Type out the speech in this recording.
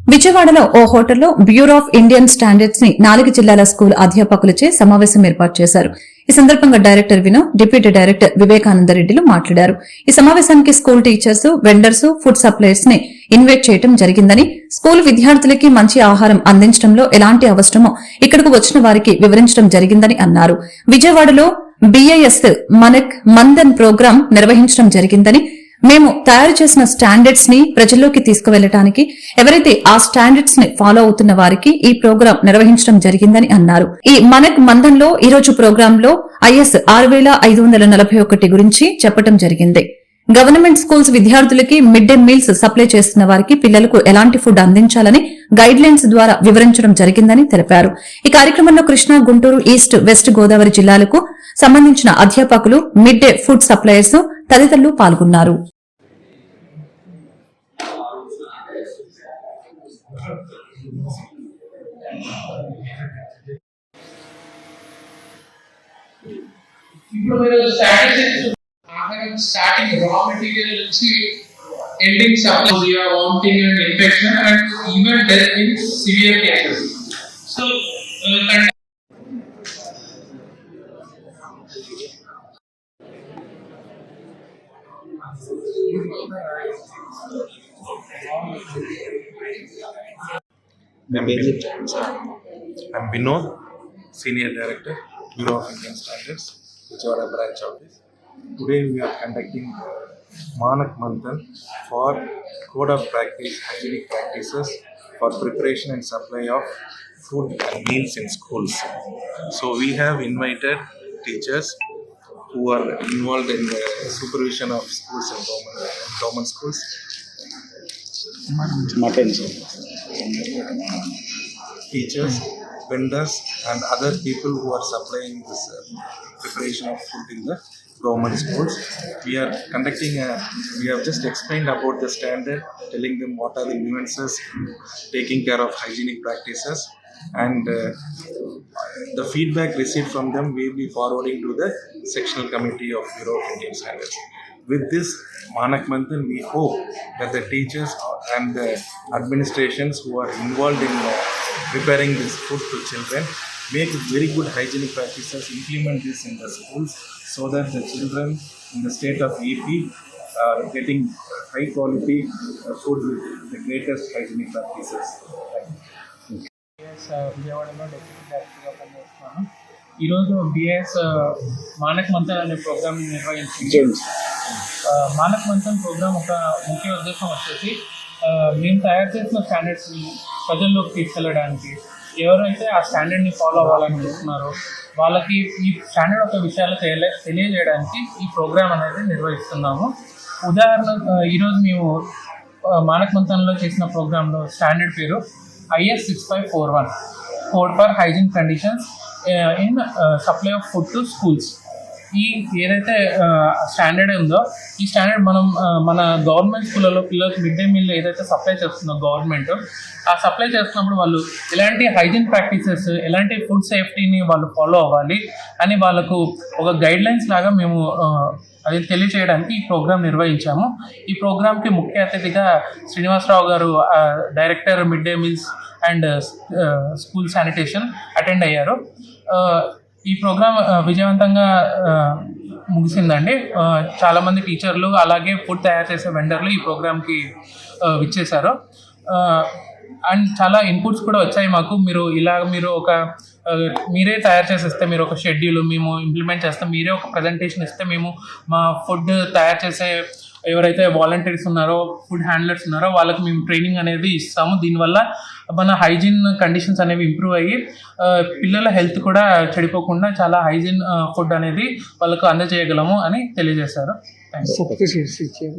విజయవాడలో ఓ హోటల్లో bureau of Indian స్టాండర్డ్స్ని నాలుగు జిల్లాల స్కూల్ అధ్యాపకులచే సమావేశం ఏర్పాటు చేశారు. ఈ సందర్భంగా డైరెక్టర్ వినో డిప్యూటీ డైరెక్టర్ వివేకానందరెడ్డిలు మాట్లాడారు. ఈ సమావేశానికి స్కూల్ టీచర్స్ వెండర్స్ ఫుడ్ సప్లయర్స్ని ఇన్వైట్ చేయడం జరిగిందని స్కూల్ విద్యార్థులకి మంచి ఆహారం అందించడంలో ఎలాంటి అవసరమో ఇక్కడకు వచ్చిన వారికి వివరించడం జరిగిందని అన్నారు. విజయవాడలో బీఐఎస్ మనక్ మందన్ ప్రోగ్రాం నిర్వహించడం జరిగిందని మేము తయారు చేసిన స్టాండర్డ్స్ని ప్రజల్లోకి తీసుకువెళ్ళడానికి ఎవరైతే ఆ స్టాండర్డ్స్ని ఫాలో అవుతున్న వారికి ఈ ప్రోగ్రాం నిర్వహించడం జరిగిందని అన్నారు. ఈ మనక్ మందంలో ఈ రోజు ప్రోగ్రాం లో ఐఎస్ ఆరు వేల ఐదు వందల నలభై ఒకటి గురించి చెప్పడం జరిగింది. గవర్నమెంట్ స్కూల్స్ విద్యార్థులకి మిడ్ డే మీల్స్ సప్లై చేస్తున్న వారికి పిల్లలకు ఎలాంటి ఫుడ్ అందించాలని గైడ్ లైన్స్ ద్వారా వివరించడం జరిగిందని తెలిపారు. ఈ కార్యక్రమంలో కృష్ణా గుంటూరు ఈస్ట్ వెస్ట్ గోదావరి జిల్లాలకు సంబంధించిన అధ్యాపకులు మిడ్ డే ఫుడ్ సప్లయర్స్ తదితరులు పాల్గొన్నారు. ఇప్పుడు మీరు statistics starting raw material ending నుంచి ending are vomiting and infection and even death in severe cases. So, uh, I'm Vinod, Senior Director, Bureau of Indian Standards, which is our branch office. Today we are conducting Manak Manthan for Code of Practice, Hygienic Practices for preparation and supply of food and meals in schools. So we have invited teachers who are involved in the supervision of schools and government, government schools teachers, vendors, and other people who are supplying this uh, preparation of food in the government schools. We are conducting a, we have just explained about the standard, telling them what are the nuances, taking care of hygienic practices, and uh, the feedback received from them we will be forwarding to the sectional committee of Bureau of Indian Standards. With this Manak Manthan, we hope that the teachers and the administrations who are involved in uh, preparing this food to children make very good hygienic practices, implement this in the schools so that the children in the state of EP are getting high quality uh, food with the greatest hygienic practices. Thank you. BS విజయవాడలో deputy డైరెక్టర్గా పనిచేస్తున్నాను ఈరోజు BS Manak Manthan అనే programme నిర్వహించింది ఆ, Manak Manthan programme ఒక ముఖ్య ఉద్దేశం వచ్చేసి ఆ, మేము తయారు చేసిన స్టాండర్డ్స్ని ప్రజల్లోకి తీసుకెళ్ళడానికి ఎవరైతే ఆ స్టాండర్డ్ని ఫాలో అవ్వాలనుకుంటున్నారో వాళ్ళకి ఈ స్టాండర్డ్ ఒక విషయాలు తెలియ తెలియజేయడానికి ఈ ప్రోగ్రామ్ అనేది నిర్వహిస్తున్నాము. ఉదాహరణ ఈరోజు మేము మానక మానక్ చేసిన ప్రోగ్రాంలో స్టాండర్డ్ పేరు IS six five four one. Code for hygiene conditions in supply of food to schools ఈ ఏదైతే స్టాండర్డ్ ఉందో ఈ స్టాండర్డ్ మనం మన గవర్నమెంట్ స్కూళ్ళలో పిల్లలకు మిడ్ డే మీల్ ఏదైతే సప్లై చేస్తుందో గవర్నమెంట్ ఆ సప్లై చేస్తున్నప్పుడు వాళ్ళు ఎలాంటి హైజీన్ ప్రాక్టీసెస్ ఎలాంటి ఫుడ్ సేఫ్టీని వాళ్ళు ఫాలో అవ్వాలి అని వాళ్ళకు ఒక గైడ్ లైన్స్ లాగా మేము అది తెలియచేయడానికి ఈ ప్రోగ్రామ్ నిర్వహించాము. ఈ ప్రోగ్రామ్కి ముఖ్య అతిథిగా శ్రీనివాసరావు గారు director mid day meals and school sanitation attend అయ్యారు. ఈ ప్రోగ్రామ్ విజయవంతంగా ముగిసిందండి. చాలామంది టీచర్లు అలాగే ఫుడ్ తయారు చేసే వెండర్లు ఈ ప్రోగ్రామ్కి విచ్చేశారు. అండ్ చాలా ఇన్పుట్స్ కూడా వచ్చాయి మాకు. మీరు ఇలా మీరు ఒక మీరే తయారు చేసి ఇస్తే మీరు ఒక షెడ్యూల్ మేము ఇంప్లిమెంట్ చేస్తాం మీరే ఒక ప్రజెంటేషన్ ఇస్తే మేము మా ఫుడ్ తయారు చేసే ఎవరైతే వాలంటీర్స్ ఉన్నారో ఫుడ్ హ్యాండ్లర్స్ ఉన్నారో వాళ్ళకి మేము ట్రైనింగ్ అనేది ఇస్తాము. దీనివల్ల మన హైజీన్ కండిషన్స్ అనేవి ఇంప్రూవ్ అయ్యి పిల్లల హెల్త్ కూడా చెడిపోకుండా చాలా హైజీన్ ఫుడ్ అనేది వాళ్ళకు అందజేయగలము అని తెలియజేశారు.